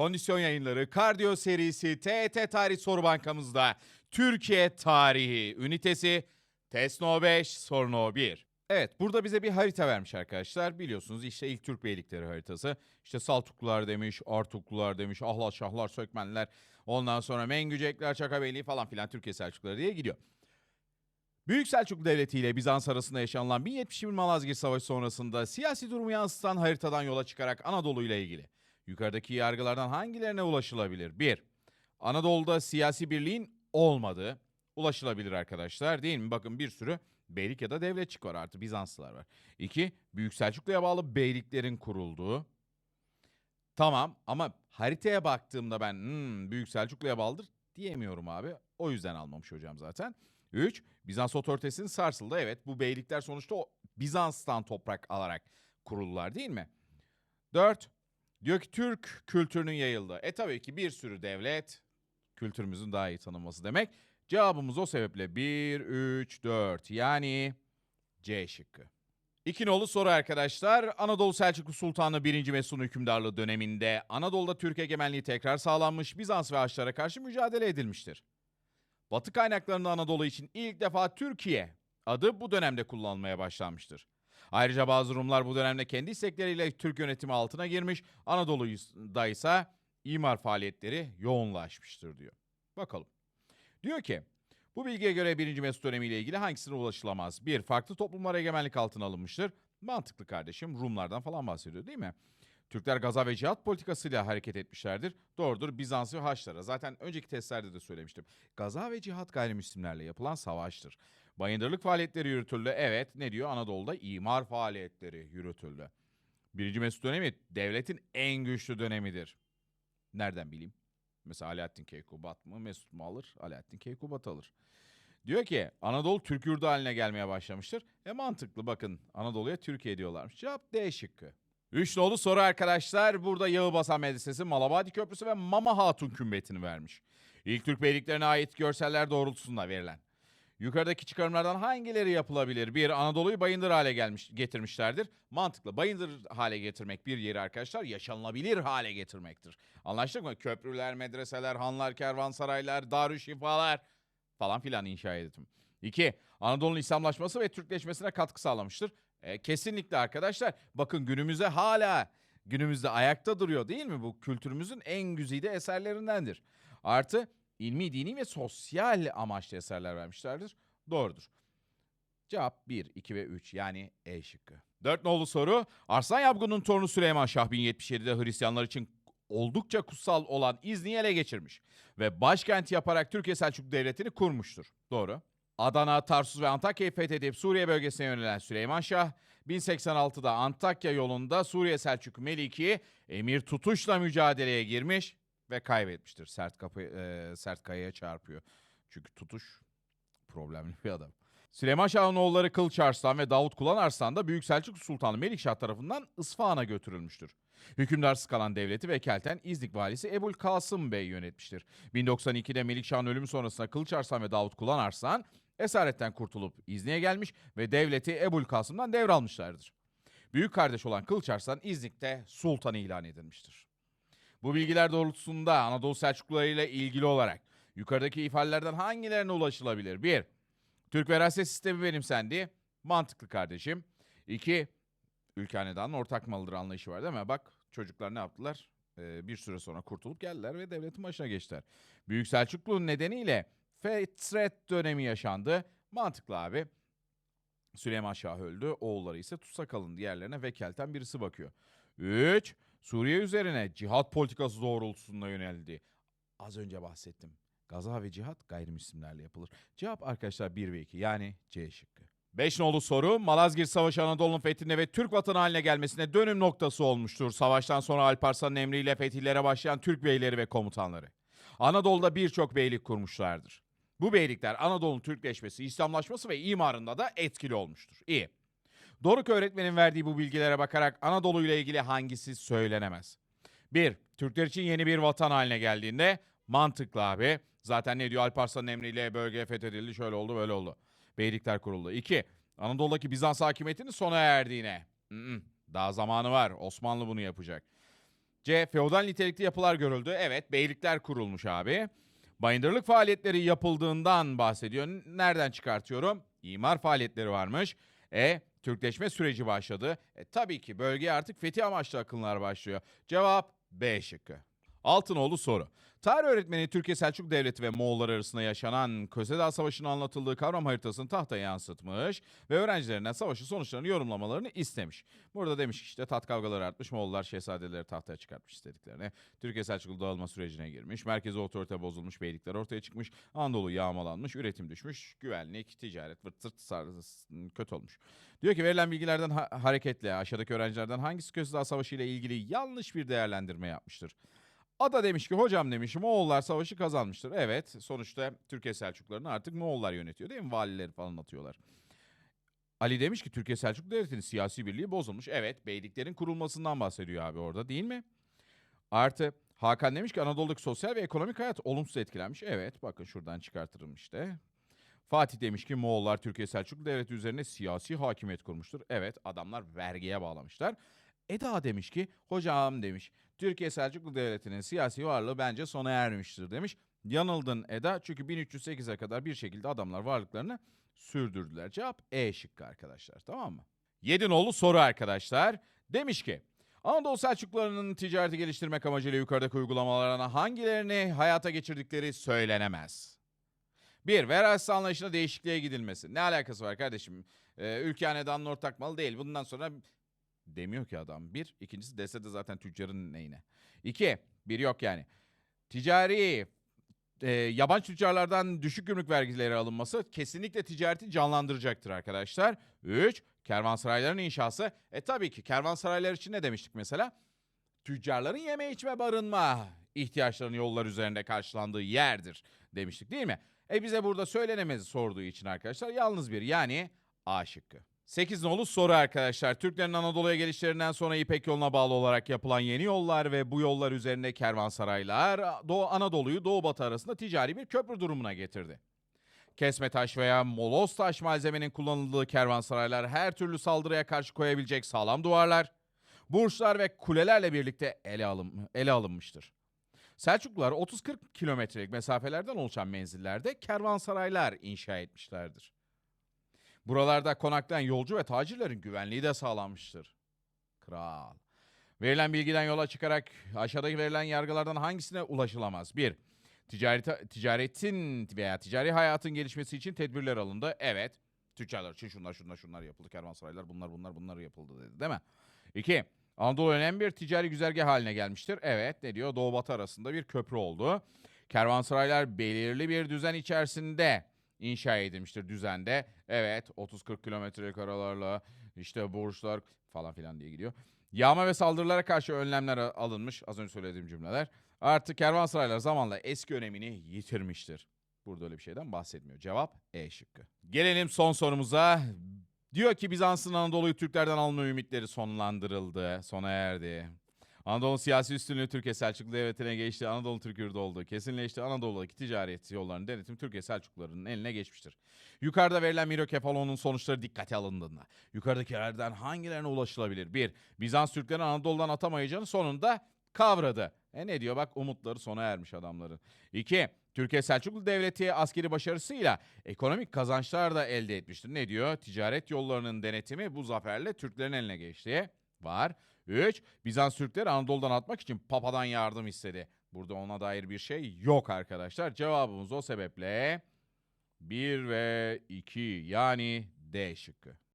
Kondisyon yayınları, kardiyo serisi, TET Tarih Soru Bankamızda Türkiye Tarihi ünitesi Test No 5, Soru No 1. Evet, burada bize bir harita vermiş arkadaşlar. Biliyorsunuz işte ilk Türk beylikleri haritası. İşte Saltuklular demiş, Artuklular demiş, Ahlat Şahlar, Sökmenler. Ondan sonra Mengücekler, Çakabeyliği falan filan Türkiye Selçukluları diye gidiyor. Büyük Selçuklu Devleti ile Bizans arasında yaşanılan 1071 Malazgirt Savaşı sonrasında siyasi durumu yansıtan haritadan yola çıkarak Anadolu ile ilgili yukarıdaki yargılardan hangilerine ulaşılabilir? 1. Anadolu'da siyasi birliğin olmadığı ulaşılabilir arkadaşlar değil mi? Bakın bir sürü beylik ya da devletçik var artı Bizanslılar var. 2. Büyük Selçuklu'ya bağlı beyliklerin kurulduğu. Tamam ama haritaya baktığımda ben hmm, Büyük Selçuklu'ya bağlıdır diyemiyorum abi. O yüzden almamış hocam zaten. 3. Bizans otoritesinin sarsıldı. Evet bu beylikler sonuçta o Bizans'tan toprak alarak kuruldular değil mi? 4. Diyor ki Türk kültürünün yayıldı. E tabii ki bir sürü devlet kültürümüzün daha iyi tanınması demek. Cevabımız o sebeple 1, 3, 4 yani C şıkkı. İki nolu soru arkadaşlar. Anadolu Selçuklu Sultanı 1. Mesut'un hükümdarlığı döneminde Anadolu'da Türk egemenliği tekrar sağlanmış, Bizans ve Haçlara karşı mücadele edilmiştir. Batı kaynaklarında Anadolu için ilk defa Türkiye adı bu dönemde kullanılmaya başlanmıştır. Ayrıca bazı Rumlar bu dönemde kendi istekleriyle Türk yönetimi altına girmiş, Anadolu'da ise imar faaliyetleri yoğunlaşmıştır diyor. Bakalım. Diyor ki, bu bilgiye göre 1. Mesut dönemiyle ilgili hangisine ulaşılamaz? Bir, farklı toplumlar egemenlik altına alınmıştır. Mantıklı kardeşim, Rumlardan falan bahsediyor değil mi? Türkler gaza ve cihat politikasıyla hareket etmişlerdir. Doğrudur Bizans ve Haçlara. Zaten önceki testlerde de söylemiştim. Gaza ve cihat gayrimüslimlerle yapılan savaştır. Bayındırlık faaliyetleri yürütüldü. Evet ne diyor? Anadolu'da imar faaliyetleri yürütüldü. Birinci Mesut dönemi devletin en güçlü dönemidir. Nereden bileyim? Mesela Alaaddin Keykubat mı? Mesut mu alır? Alaaddin Keykubat alır. Diyor ki Anadolu Türk yurdu haline gelmeye başlamıştır. E mantıklı bakın Anadolu'ya Türkiye diyorlarmış. Cevap D şıkkı. Üç nolu soru arkadaşlar. Burada Yağıbasan Medresesi, Malabadi Köprüsü ve Mama Hatun kümbetini vermiş. İlk Türk beyliklerine ait görseller doğrultusunda verilen. Yukarıdaki çıkarımlardan hangileri yapılabilir? Bir, Anadolu'yu bayındır hale gelmiş, getirmişlerdir. Mantıklı. Bayındır hale getirmek bir yeri arkadaşlar yaşanılabilir hale getirmektir. Anlaştık mı? Köprüler, medreseler, hanlar, kervansaraylar, darüşşifalar falan filan inşa edildim. İki, Anadolu'nun İslamlaşması ve Türkleşmesine katkı sağlamıştır. E, kesinlikle arkadaşlar. Bakın günümüzde hala günümüzde ayakta duruyor değil mi? Bu kültürümüzün en güzide eserlerindendir. Artı ilmi, dini ve sosyal amaçlı eserler vermişlerdir. Doğrudur. Cevap 1, 2 ve 3 yani E şıkkı. Dört nolu soru. Arslan Yabgun'un torunu Süleyman Şah 1077'de Hristiyanlar için oldukça kutsal olan İzni'yi ele geçirmiş ve başkent yaparak Türkiye Selçuklu Devleti'ni kurmuştur. Doğru. Adana, Tarsus ve Antakya'yı fethedip Suriye bölgesine yönelen Süleyman Şah, 1086'da Antakya yolunda Suriye Selçuklu Meliki Emir Tutuş'la mücadeleye girmiş ve kaybetmiştir. Sert, kapı, e, sert kayaya çarpıyor. Çünkü Tutuş problemli bir adam. Süleyman Şah'ın oğulları Kılıç Arslan ve Davut Kulan Arslan da Büyük Selçuklu Sultanı Melikşah tarafından İsfahan'a götürülmüştür. Hükümdar Skalan Devleti ve Kelten İznik valisi Ebul Kasım Bey yönetmiştir. 1092'de Melikşah'ın ölümü sonrasında Kılıç Arslan ve Davut Kulan Arslan esaretten kurtulup İznik'e gelmiş ve devleti Ebul Kasım'dan devralmışlardır. Büyük kardeş olan Kılıç Arslan İznik'te sultan ilan edilmiştir. Bu bilgiler doğrultusunda Anadolu Selçukluları ile ilgili olarak yukarıdaki ifadelerden hangilerine ulaşılabilir? 1. Türk veraset sistemi benimsendi. Mantıklı kardeşim. 2. Ülke hanedanın ortak malıdır anlayışı var değil mi? Bak çocuklar ne yaptılar? Ee, bir süre sonra kurtulup geldiler ve devletin başına geçtiler. Büyük Selçuklu'nun nedeniyle fetret dönemi yaşandı. Mantıklı abi. Süleyman Şah öldü. Oğulları ise tutsak alın diğerlerine vekalten birisi bakıyor. 3. Suriye üzerine cihat politikası doğrultusunda yöneldi. Az önce bahsettim. Gaza ve cihat gayrimüslimlerle yapılır. Cevap arkadaşlar 1 ve 2 yani C şıkkı. 5 nolu soru Malazgirt Savaşı Anadolu'nun fethine ve Türk vatanı haline gelmesine dönüm noktası olmuştur. Savaştan sonra Alparslan'ın emriyle fetihlere başlayan Türk beyleri ve komutanları. Anadolu'da birçok beylik kurmuşlardır. Bu beylikler Anadolu'nun Türkleşmesi, İslamlaşması ve imarında da etkili olmuştur. İyi. Doruk öğretmenin verdiği bu bilgilere bakarak Anadolu ile ilgili hangisi söylenemez? 1. Türkler için yeni bir vatan haline geldiğinde mantıklı abi. Zaten ne diyor Alparslan'ın emriyle bölge fethedildi şöyle oldu böyle oldu. Beylikler kuruldu. 2. Anadolu'daki Bizans hakimiyetinin sona erdiğine. Daha zamanı var. Osmanlı bunu yapacak. C. Feodal nitelikli yapılar görüldü. Evet, beylikler kurulmuş abi. Bayındırlık faaliyetleri yapıldığından bahsediyor. Nereden çıkartıyorum? İmar faaliyetleri varmış. E. Türkleşme süreci başladı. E, tabii ki bölgeye artık fethi amaçlı akınlar başlıyor. Cevap B şıkkı. Altınoğlu soru. Tarih öğretmeni Türkiye Selçuk Devleti ve Moğollar arasında yaşanan Köseda Savaşı'nın anlatıldığı kavram haritasını tahtaya yansıtmış ve öğrencilerinden savaşın sonuçlarını yorumlamalarını istemiş. Burada demiş işte tat kavgaları artmış, Moğollar şehzadeleri tahtaya çıkartmış istediklerini. Türkiye Selçuklu dağılma sürecine girmiş, merkezi otorite bozulmuş, beylikler ortaya çıkmış, Anadolu yağmalanmış, üretim düşmüş, güvenlik, ticaret, vırt sar- kötü olmuş. Diyor ki verilen bilgilerden ha- hareketle aşağıdaki öğrencilerden hangisi Köseda Savaşı ile ilgili yanlış bir değerlendirme yapmıştır? Ada demiş ki hocam demiş Moğollar savaşı kazanmıştır. Evet sonuçta Türkiye Selçuklarını artık Moğollar yönetiyor değil mi? Valileri falan atıyorlar. Ali demiş ki Türkiye Selçuklu Devleti'nin siyasi birliği bozulmuş. Evet beyliklerin kurulmasından bahsediyor abi orada değil mi? Artı Hakan demiş ki Anadolu'daki sosyal ve ekonomik hayat olumsuz etkilenmiş. Evet bakın şuradan çıkartırım işte. Fatih demiş ki Moğollar Türkiye Selçuklu Devleti üzerine siyasi hakimiyet kurmuştur. Evet adamlar vergiye bağlamışlar. Eda demiş ki hocam demiş Türkiye Selçuklu Devleti'nin siyasi varlığı bence sona ermiştir demiş. Yanıldın Eda çünkü 1308'e kadar bir şekilde adamlar varlıklarını sürdürdüler. Cevap E şıkkı arkadaşlar tamam mı? Yedinoğlu soru arkadaşlar. Demiş ki Anadolu Selçuklularının ticareti geliştirmek amacıyla yukarıdaki uygulamalarına hangilerini hayata geçirdikleri söylenemez. Bir, veraset anlayışına değişikliğe gidilmesi. Ne alakası var kardeşim? Ee, ülke hanedanın ortak malı değil. Bundan sonra demiyor ki adam. Bir, ikincisi dese de zaten tüccarın neyine. İki, bir yok yani. Ticari, e, yabancı tüccarlardan düşük gümrük vergileri alınması kesinlikle ticareti canlandıracaktır arkadaşlar. Üç, kervansarayların inşası. E tabii ki kervansaraylar için ne demiştik mesela? Tüccarların yeme içme barınma ihtiyaçlarının yollar üzerinde karşılandığı yerdir demiştik değil mi? E bize burada söylenemezi sorduğu için arkadaşlar yalnız bir yani A şıkkı. 8 nolu soru arkadaşlar. Türklerin Anadolu'ya gelişlerinden sonra İpek yoluna bağlı olarak yapılan yeni yollar ve bu yollar üzerinde kervansaraylar Doğu Anadolu'yu Doğu Batı arasında ticari bir köprü durumuna getirdi. Kesme taş veya moloz taş malzemenin kullanıldığı kervansaraylar her türlü saldırıya karşı koyabilecek sağlam duvarlar, burçlar ve kulelerle birlikte ele, alın, ele alınmıştır. Selçuklular 30-40 kilometrelik mesafelerden oluşan menzillerde kervansaraylar inşa etmişlerdir. Buralarda konaklayan yolcu ve tacirlerin güvenliği de sağlanmıştır. Kral. Verilen bilgiden yola çıkarak aşağıdaki verilen yargılardan hangisine ulaşılamaz? 1. Ticaret, ticaretin veya ticari hayatın gelişmesi için tedbirler alındı. Evet. Tüccarlar için şunlar şunlar şunlar yapıldı. Kervansaraylar bunlar bunlar bunlar yapıldı dedi değil mi? 2. Anadolu önemli bir ticari güzergah haline gelmiştir. Evet ne diyor? Doğu batı arasında bir köprü oldu. Kervansaraylar belirli bir düzen içerisinde inşa edilmiştir düzende. Evet 30-40 kilometrelik aralarla işte borçlar falan filan diye gidiyor. Yağma ve saldırılara karşı önlemler alınmış. Az önce söylediğim cümleler. Artık kervansaraylar zamanla eski önemini yitirmiştir. Burada öyle bir şeyden bahsetmiyor. Cevap E şıkkı. Gelelim son sorumuza. Diyor ki Bizans'ın Anadolu'yu Türklerden alma ümitleri sonlandırıldı, sona erdi. Anadolu siyasi üstünlüğü Türkiye Selçuklu Devleti'ne geçti. Anadolu Türk yurdu oldu. Kesinleşti. Anadolu'daki ticaret yollarının denetimi Türkiye Selçuklularının eline geçmiştir. Yukarıda verilen Mirokefalo'nun sonuçları dikkate alındığında yukarıdakilerden hangilerine ulaşılabilir? 1. Bizans Türklerin Anadolu'dan atamayacağını sonunda kavradı. E ne diyor bak umutları sona ermiş adamların. 2. Türkiye Selçuklu Devleti askeri başarısıyla ekonomik kazançlar da elde etmiştir. Ne diyor? Ticaret yollarının denetimi bu zaferle Türklerin eline geçti. Var. 3. Bizans Türkleri Anadolu'dan atmak için Papa'dan yardım istedi. Burada ona dair bir şey yok arkadaşlar. Cevabımız o sebeple 1 ve 2 yani D şıkkı.